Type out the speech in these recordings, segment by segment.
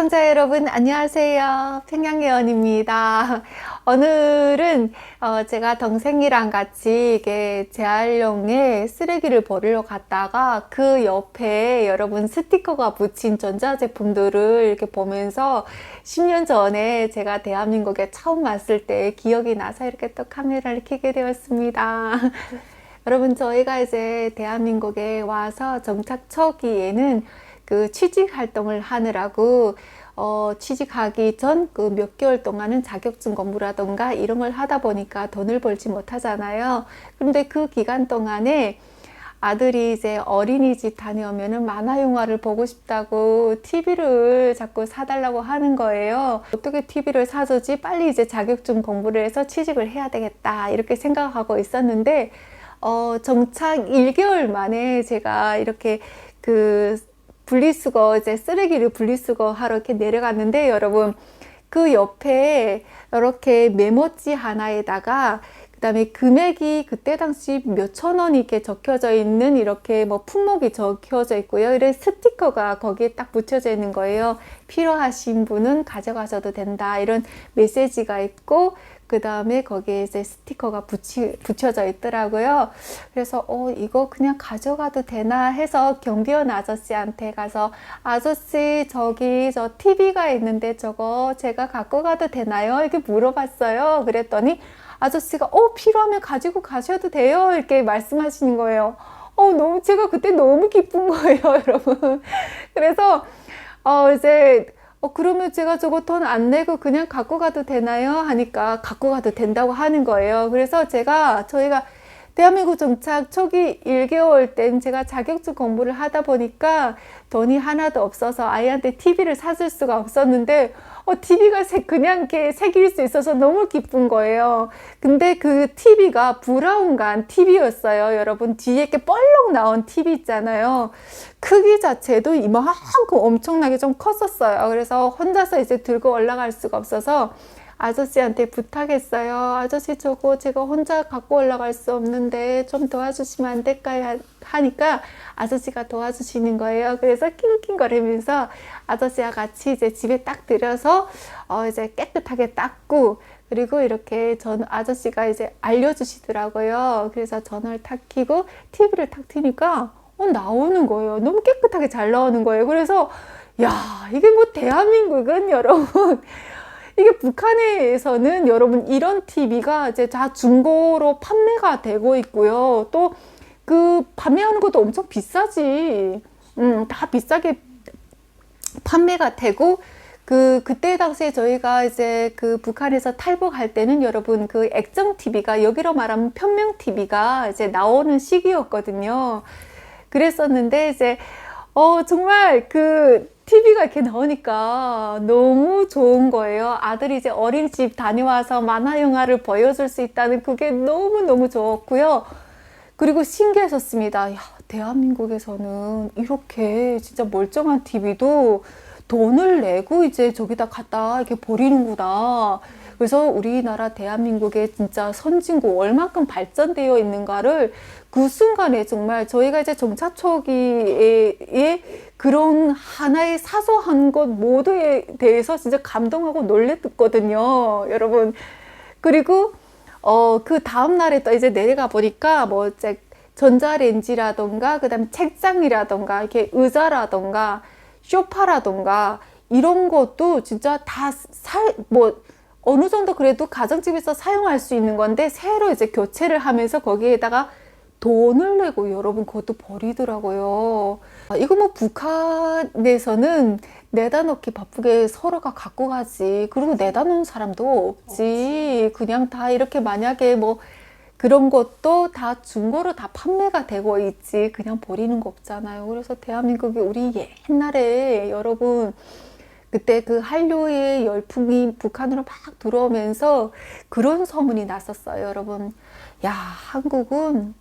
시청자 여러분 안녕하세요. 평양예원입니다. 오늘은 어, 제가 동생이랑 같이 이게 재활용에 쓰레기를 버리러 갔다가 그 옆에 여러분 스티커가 붙인 전자제품들을 이렇게 보면서 10년 전에 제가 대한민국에 처음 왔을 때 기억이 나서 이렇게 또 카메라를 켜게 되었습니다. 여러분 저희가 이제 대한민국에 와서 정착 초기에는 그 취직 활동을 하느라고 어, 취직하기 전 그 몇 개월 동안은 자격증 공부라던가 이런 걸 하다 보니까 돈을 벌지 못하잖아요. 그런데 그 기간 동안에 아들이 이제 어린이집 다녀오면은 만화 영화를 보고 싶다고 TV를 자꾸 사달라고 하는 거예요. 어떻게 TV를 사주지? 빨리 이제 자격증 공부를 해서 취직을 해야 되겠다. 이렇게 생각하고 있었는데, 어, 정착 1개월 만에 제가 이렇게 그 분리수거 이제 쓰레기를 분리수거 하러 이렇게 내려갔는데 여러분 그 옆에 이렇게 메모지 하나에다가 그 다음에 금액이 그때 당시 몇천 원이 이렇게 적혀져 있는 이렇게 뭐 품목이 적혀져 있고요. 이래 스티커가 거기에 딱 붙여져 있는 거예요. 필요하신 분은 가져가셔도 된다. 이런 메시지가 있고 그 다음에 거기에 이제 스티커가 붙이, 붙여져 있더라고요. 그래서 어 이거 그냥 가져가도 되나 해서 경비원 아저씨한테 가서 아저씨 저기 저 TV가 있는데 저거 제가 갖고 가도 되나요? 이렇게 물어봤어요. 그랬더니 아저씨가 어 필요하면 가지고 가셔도 돼요. 이렇게 말씀하시는 거예요. 어 너무 제가 그때 너무 기쁜 거예요, 여러분. 그래서 어 이제 어, 그러면 제가 저거 돈 안 내고 그냥 갖고 가도 되나요? 하니까 갖고 가도 된다고 하는 거예요. 그래서 제가 저희가 대한민국 정착 초기 1개월 땐 제가 자격증 공부를 하다 보니까 돈이 하나도 없어서 아이한테 TV를 사줄 수가 없었는데 어, TV가 그냥 이렇게 새길 수 있어서 너무 기쁜 거예요. 근데 그 TV가 브라운관 TV였어요. 여러분 뒤에 이렇게 뻘록 나온 TV 있잖아요. 크기 자체도 이만큼 엄청나게 좀 컸었어요. 그래서 혼자서 이제 들고 올라갈 수가 없어서 아저씨한테 부탁했어요. 아저씨 저거 제가 혼자 갖고 올라갈 수 없는데 좀 도와주시면 안 될까요? 하니까 아저씨가 도와주시는 거예요. 그래서 낑낑거리면서 아저씨와 같이 이제 집에 딱 들여서 어 이제 깨끗하게 닦고 그리고 이렇게 전 아저씨가 이제 알려주시더라고요. 그래서 전원을 탁 켜고 TV를 탁 트니까 어, 나오는 거예요. 너무 깨끗하게 잘 나오는 거예요. 그래서 야 이게 뭐 대한민국은 여러분 이게 북한에서는 여러분 이런 TV가 이제 다 중고로 판매가 되고 있고요. 또 그 판매하는 것도 엄청 비싸지. 음, 다 비싸게 판매가 되고 그 그때 당시에 저희가 이제 그 북한에서 탈북할 때는 여러분 그 액정 TV가 여기로 말하면 편명 TV가 이제 나오는 시기였거든요. 그랬었는데 이제 어 정말 그 TV가 이렇게 나오니까 너무 좋은 거예요. 아들이 이제 어린이집 다녀와서 만화 영화를 보여줄 수 있다는 그게 너무너무 좋았고요. 그리고 신기했었습니다. 야, 대한민국에서는 이렇게 진짜 멀쩡한 TV도 돈을 내고 이제 저기다 갖다 이렇게 버리는구나. 그래서 우리나라 대한민국의 진짜 선진국 얼마큼 발전되어 있는가를 그 순간에 정말 저희가 이제 정착 초기에 그런 하나의 사소한 것 모두에 대해서 진짜 감동하고 놀랬거든요, 여러분. 그리고 어 그 다음 날에 또 이제 내려가 보니까 뭐 이제 전자레인지라던가 그다음 책장이라던가 이렇게 의자라던가 쇼파라던가 이런 것도 진짜 다 살 뭐 어느 정도 그래도 가정집에서 사용할 수 있는 건데 새로 이제 교체를 하면서 거기에다가 돈을 내고 여러분 그것도 버리더라고요. 아, 이거 뭐 북한에서는 내다 놓기 바쁘게 서로가 갖고 가지. 그리고 내다 놓은 사람도 없지. 그냥 다 이렇게 만약에 뭐 그런 것도 다 중고로 다 판매가 되고 있지. 그냥 버리는 거 없잖아요. 그래서 대한민국이 우리 옛날에 여러분 그때 그 한류의 열풍이 북한으로 막 들어오면서 그런 소문이 났었어요, 여러분. 야, 한국은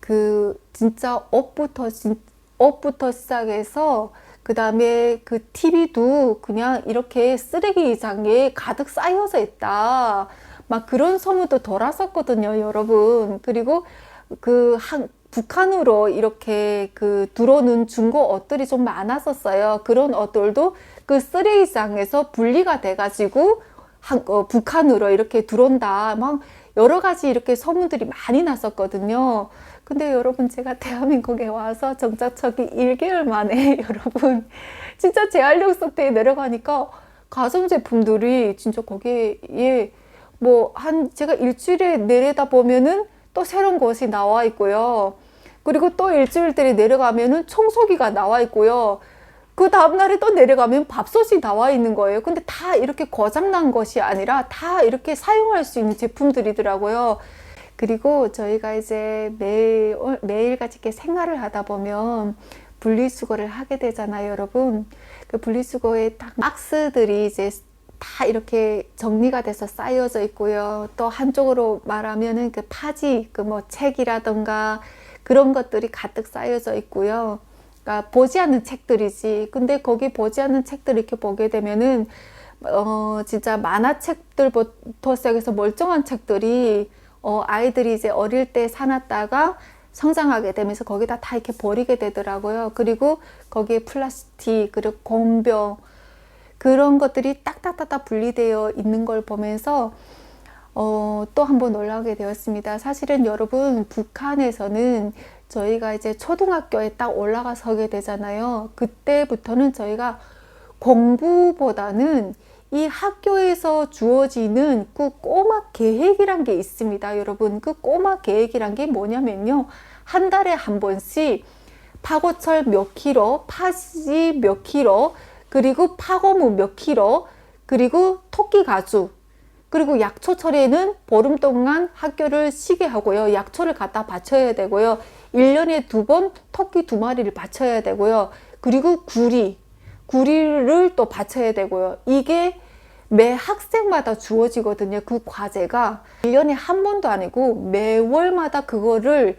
그 진짜 옷부터 옷부터 시작해서 그 다음에 그 TV도 그냥 이렇게 쓰레기장에 가득 쌓여져 있다. 막 그런 소문도 돌았었거든요, 여러분. 그리고 그 한, 북한으로 이렇게 그 들어오는 중고 옷들이 좀 많았었어요. 그런 옷들도 그 쓰레기장에서 분리가 돼가지고 한, 어, 북한으로 이렇게 들어온다. 막 여러 가지 이렇게 소문들이 많이 났었거든요. 근데 여러분 제가 대한민국에 와서 정착하기 1개월 만에 여러분 진짜 재활용 속대에 내려가니까 가전 제품들이 진짜 거기에 예, 뭐한 제가 일주일에 내려다 보면은 또 새로운 것이 나와 있고요. 그리고 또 일주일들이 내려가면은 청소기가 나와 있고요. 그 다음날에 또 내려가면 밥솥이 나와 있는 거예요. 근데 다 이렇게 고장난 것이 아니라 다 이렇게 사용할 수 있는 제품들이더라고요. 그리고 저희가 이제 매일, 매일같이 이렇게 생활을 하다 보면 분리수거를 하게 되잖아요, 여러분. 그 분리수거에 딱 박스들이 이제 다 이렇게 정리가 돼서 쌓여져 있고요. 또 한쪽으로 말하면은 그 파지, 그 뭐 책이라던가 그런 것들이 가득 쌓여져 있고요. 그러니까 보지 않는 책들이지. 근데 거기 보지 않는 책들 이렇게 보게 되면은 어 진짜 만화책들부터 시작해서 멀쩡한 책들이 어 아이들이 이제 어릴 때 사놨다가 성장하게 되면서 거기다 다 이렇게 버리게 되더라고요. 그리고 거기에 플라스틱 그리고 공병 그런 것들이 딱딱딱딱 분리되어 있는 걸 보면서 어, 또 한 번 놀라게 되었습니다. 사실은 여러분, 북한에서는 저희가 이제 초등학교에 딱 올라가 서게 되잖아요. 그때부터는 저희가 공부보다는 이 학교에서 주어지는 그 꼬마 계획이란 게 있습니다. 여러분, 그 꼬마 계획이란 게 뭐냐면요. 한 달에 한 번씩 파고철 몇 킬로, 파지 몇 킬로, 그리고 파고무 몇 킬로, 그리고 토끼 가죽, 그리고 약초철에는 보름 동안 학교를 쉬게 하고요. 약초를 갖다 바쳐야 되고요. 1년에 두 번 토끼 두 마리를 바쳐야 되고요. 그리고 구리, 구리를 또 바쳐야 되고요. 이게 매 학생마다 주어지거든요. 그 과제가 1년에 한 번도 아니고 매월마다 그거를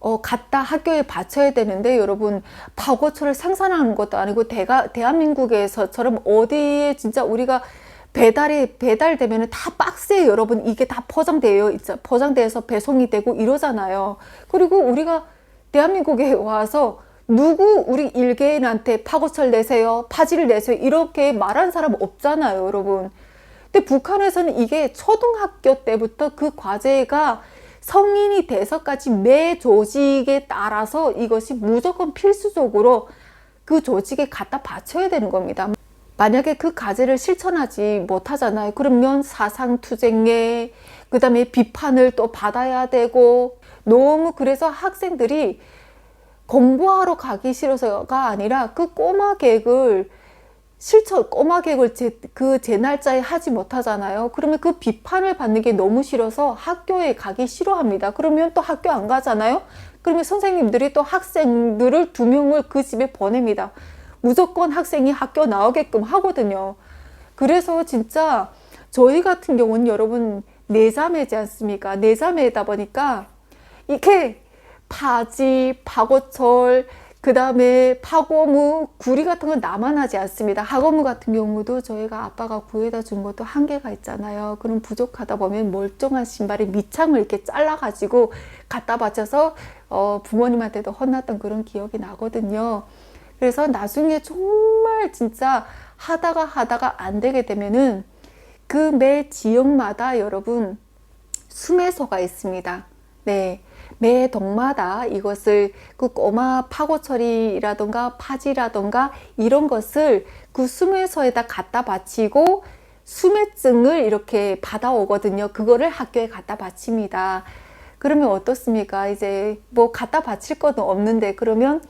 어, 갖다 학교에 바쳐야 되는데 여러분 파고초를 생산하는 것도 아니고 대가, 대한민국에서처럼 어디에 진짜 우리가 배달이 배달되면 다 박스에 여러분 이게 다 포장되어 있죠. 포장돼서 배송이 되고 이러잖아요. 그리고 우리가 대한민국에 와서 누구 우리 일개인한테 파고철 내세요, 파지를 내세요 이렇게 말하는 사람 없잖아요, 여러분. 근데 북한에서는 이게 초등학교 때부터 그 과제가 성인이 돼서까지 매 조직에 따라서 이것이 무조건 필수적으로 그 조직에 갖다 바쳐야 되는 겁니다. 만약에 그 과제를 실천하지 못하잖아요. 그러면 사상 투쟁에, 그 다음에 비판을 또 받아야 되고, 너무 그래서 학생들이 공부하러 가기 싫어서가 아니라 그 꼬마 계획을 실천, 꼬마 계획을 제, 그 제 날짜에 하지 못하잖아요. 그러면 그 비판을 받는 게 너무 싫어서 학교에 가기 싫어합니다. 그러면 또 학교 안 가잖아요. 그러면 선생님들이 또 학생들을 두 명을 그 집에 보냅니다. 무조건 학생이 학교 나오게끔 하거든요. 그래서 진짜 저희 같은 경우는 여러분 내자매지 않습니까? 내자매다 보니까 이렇게 파지, 파고철, 그 다음에 파고무, 구리 같은 건 나만 하지 않습니다. 학어무 같은 경우도 저희가 아빠가 구해다 준 것도 한계가 있잖아요. 그럼 부족하다 보면 멀쩡한 신발에 밑창을 이렇게 잘라가지고 갖다 바쳐서 어, 부모님한테도 혼났던 그런 기억이 나거든요. 그래서 나중에 정말 진짜 하다가 하다가 안 되게 되면은 그 매 지역마다 여러분 수매소가 있습니다. 네. 매 동마다 이것을 그 꼬마 파고 처리라던가 파지라던가 이런 것을 그 수매소에다 갖다 바치고 수매증을 이렇게 받아오거든요. 그거를 학교에 갖다 바칩니다. 그러면 어떻습니까? 이제 뭐 갖다 바칠 것도 없는데 그러면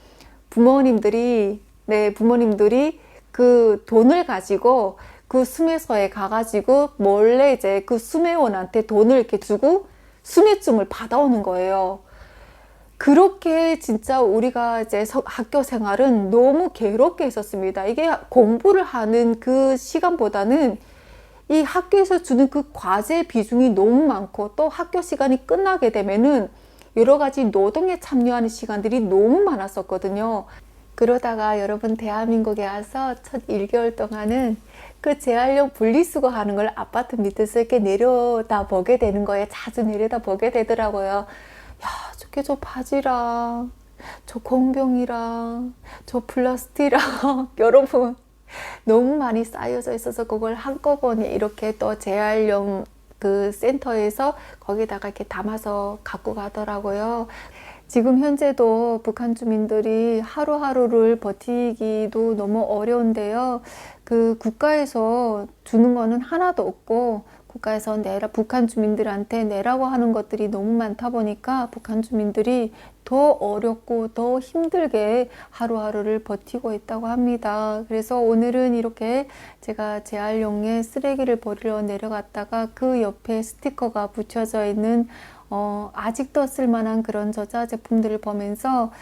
부모님들이 네 부모님들이 그 돈을 가지고 그 수매소에 가가지고 몰래 이제 그 수매원한테 돈을 이렇게 주고 수매증을 받아오는 거예요. 그렇게 진짜 우리가 이제 학교 생활은 너무 괴롭게 있었습니다. 이게 공부를 하는 그 시간보다는 이 학교에서 주는 그 과제 비중이 너무 많고 또 학교 시간이 끝나게 되면은 여러 가지 노동에 참여하는 시간들이 너무 많았었거든요. 그러다가 여러분 대한민국에 와서 첫 1개월 동안은 그 재활용 분리수거 하는 걸 아파트 밑에서 이렇게 내려다 보게 되는 거예요. 자주 내려다 보게 되더라고요. 야, 저게 저 바지랑, 저 공병이랑, 저 플라스틱이랑, 여러분. 너무 많이 쌓여져 있어서 그걸 한꺼번에 이렇게 또 재활용 그 센터에서 거기다가 이렇게 담아서 갖고 가더라고요. 지금 현재도 북한 주민들이 하루하루를 버티기도 너무 어려운데요. 그 국가에서 주는 거는 하나도 없고 국가에서 내라 북한 주민들한테 내라고 하는 것들이 너무 많다 보니까 북한 주민들이 더 어렵고 더 힘들게 하루하루를 버티고 있다고 합니다. 그래서 오늘은 이렇게 제가 재활용에 쓰레기를 버리러 내려갔다가 그 옆에 스티커가 붙여져 있는 어, 아직도 쓸만한 그런 저자 제품들을 보면서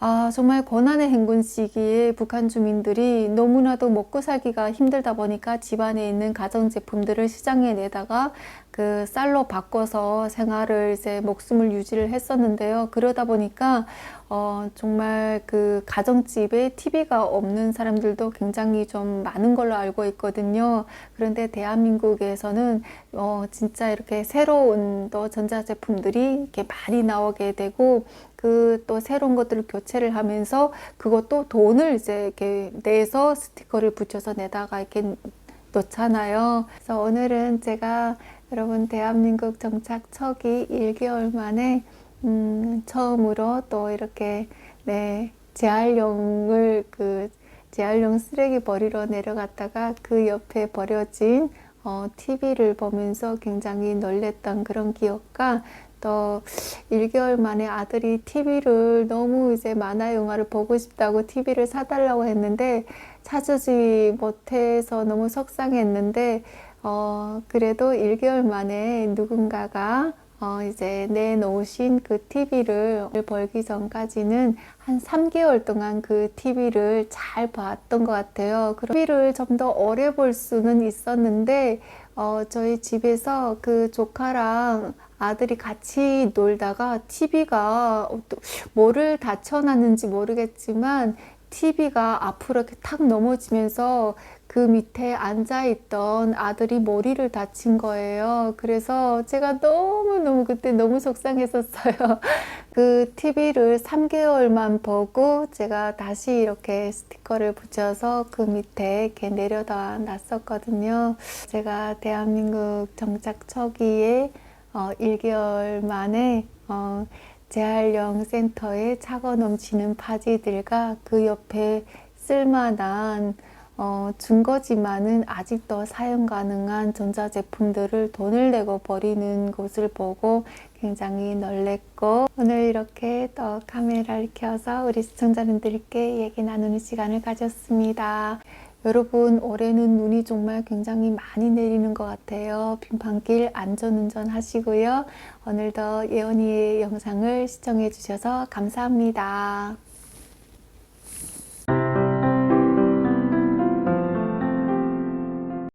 아, 정말 고난의 행군 시기에 북한 주민들이 너무나도 먹고 살기가 힘들다 보니까 집안에 있는 가전 제품들을 시장에 내다가 그 쌀로 바꿔서 생활을 이제 목숨을 유지를 했었는데요. 그러다 보니까 어, 정말 그 가정집에 TV가 없는 사람들도 굉장히 좀 많은 걸로 알고 있거든요. 그런데 대한민국에서는 어, 진짜 이렇게 새로운 또 전자제품들이 이렇게 많이 나오게 되고 그 또 새로운 것들을 교체를 하면서 그것도 돈을 이제 이렇게 내서 스티커를 붙여서 내다가 이렇게 놓잖아요. 그래서 오늘은 제가 여러분 대한민국 정착 초기 1개월 만에 음, 처음으로 또 이렇게 네 재활용을 그 재활용 쓰레기 버리러 내려갔다가 그 옆에 버려진 어, TV를 보면서 굉장히 놀랬던 그런 기억과 또 1개월 만에 아들이 TV를 너무 이제 만화 영화를 보고 싶다고 TV를 사달라고 했는데 사주지 못해서 너무 속상했는데 어, 그래도 1개월 만에 누군가가 어, 이제 내놓으신 그 TV를 벌기 전까지는 한 3개월 동안 그 TV를 잘 봤던 것 같아요. 그 TV를 좀 더 오래 볼 수는 있었는데, 어, 저희 집에서 그 조카랑 아들이 같이 놀다가 TV가 뭐를 다쳐놨는지 모르겠지만 TV가 앞으로 이렇게 탁 넘어지면서 그 밑에 앉아있던 아들이 머리를 다친 거예요. 그래서 제가 너무너무 그때 너무 속상했었어요. 그 TV를 3개월만 보고 제가 다시 이렇게 스티커를 붙여서 그 밑에 이렇게 내려다 놨었거든요. 제가 대한민국 정착 초기에 어, 1개월 만에 어, 재활용 센터에 차고 넘치는 바지들과 그 옆에 쓸만한 어, 준거지만은 아직도 사용 가능한 전자제품들을 돈을 내고 버리는 곳을 보고 굉장히 놀랬고 오늘 이렇게 또 카메라를 켜서 우리 시청자분들께 얘기 나누는 시간을 가졌습니다. 여러분 올해는 눈이 정말 굉장히 많이 내리는 것 같아요. 빙판길 안전운전 하시고요. 오늘도 예언이의 영상을 시청해 주셔서 감사합니다.